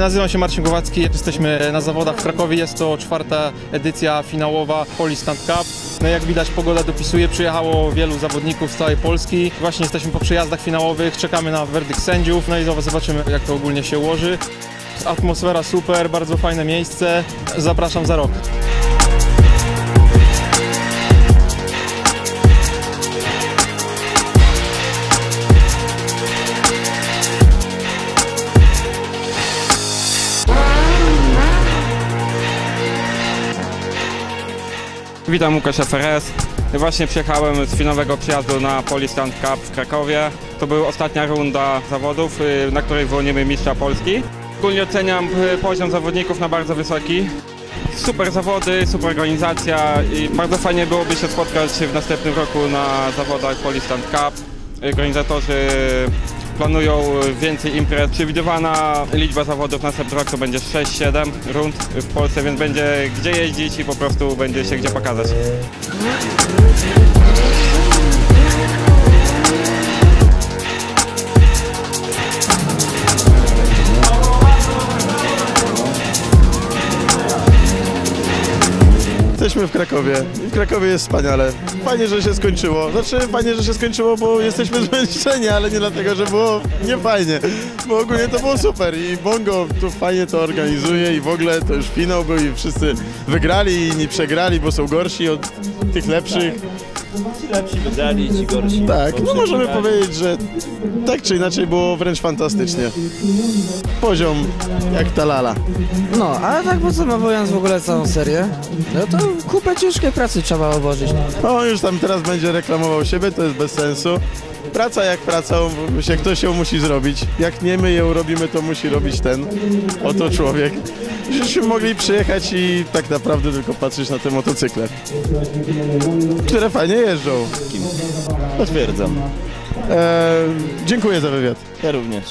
Nazywam się Marcin Głowacki, jesteśmy na zawodach w Krakowie, jest to czwarta edycja finałowa Polistand Cup. No jak widać pogoda dopisuje, przyjechało wielu zawodników z całej Polski. Właśnie jesteśmy po przyjazdach finałowych, czekamy na werdykt sędziów, no i zobaczymy jak to ogólnie się ułoży. Atmosfera super, bardzo fajne miejsce, zapraszam za rok. Witam Łukasza Ferez. Właśnie przyjechałem z finowego przyjazdu na Polistand Cup w Krakowie. To była ostatnia runda zawodów, y, na której wyłonimy mistrza Polski. Ogólnie oceniam y, poziom zawodników na bardzo wysoki. Super zawody, super organizacja i bardzo fajnie byłoby się spotkać w następnym roku na zawodach Polistand Cup. Organizatorzy planują więcej imprez. Przewidywana liczba zawodów w następnym roku będzie 6-7 rund w Polsce, więc będzie gdzie jeździć i po prostu będzie się gdzie pokazać. W Krakowie w Krakowie jest wspaniale. Fajnie, że się skończyło. Znaczy fajnie, że się skończyło, bo jesteśmy zmęczeni, ale nie dlatego, że było nie fajnie. Bo ogólnie to było super i Bongo tu fajnie to organizuje i w ogóle to już finał był i wszyscy wygrali i inni przegrali, bo są gorsi od tych lepszych. Ci lepsi wygrali, ci gorsi. Tak, no możemy powiedzieć, że tak czy inaczej było wręcz fantastycznie. Poziom jak ta lala. No, ale tak podsumowując w ogóle całą serię, no to kupę ciężkiej pracy trzeba obłożyć. On już tam teraz będzie reklamował siebie, to jest bez sensu. Praca jak pracą, bo się ktoś ją musi zrobić. Jak nie my ją robimy, to musi robić ten oto człowiek. Żeśmy mogli przyjechać i tak naprawdę tylko patrzeć na te motocykle, które fajnie jeżdżą. Potwierdzam. Eee, dziękuję za wywiad. Ja również.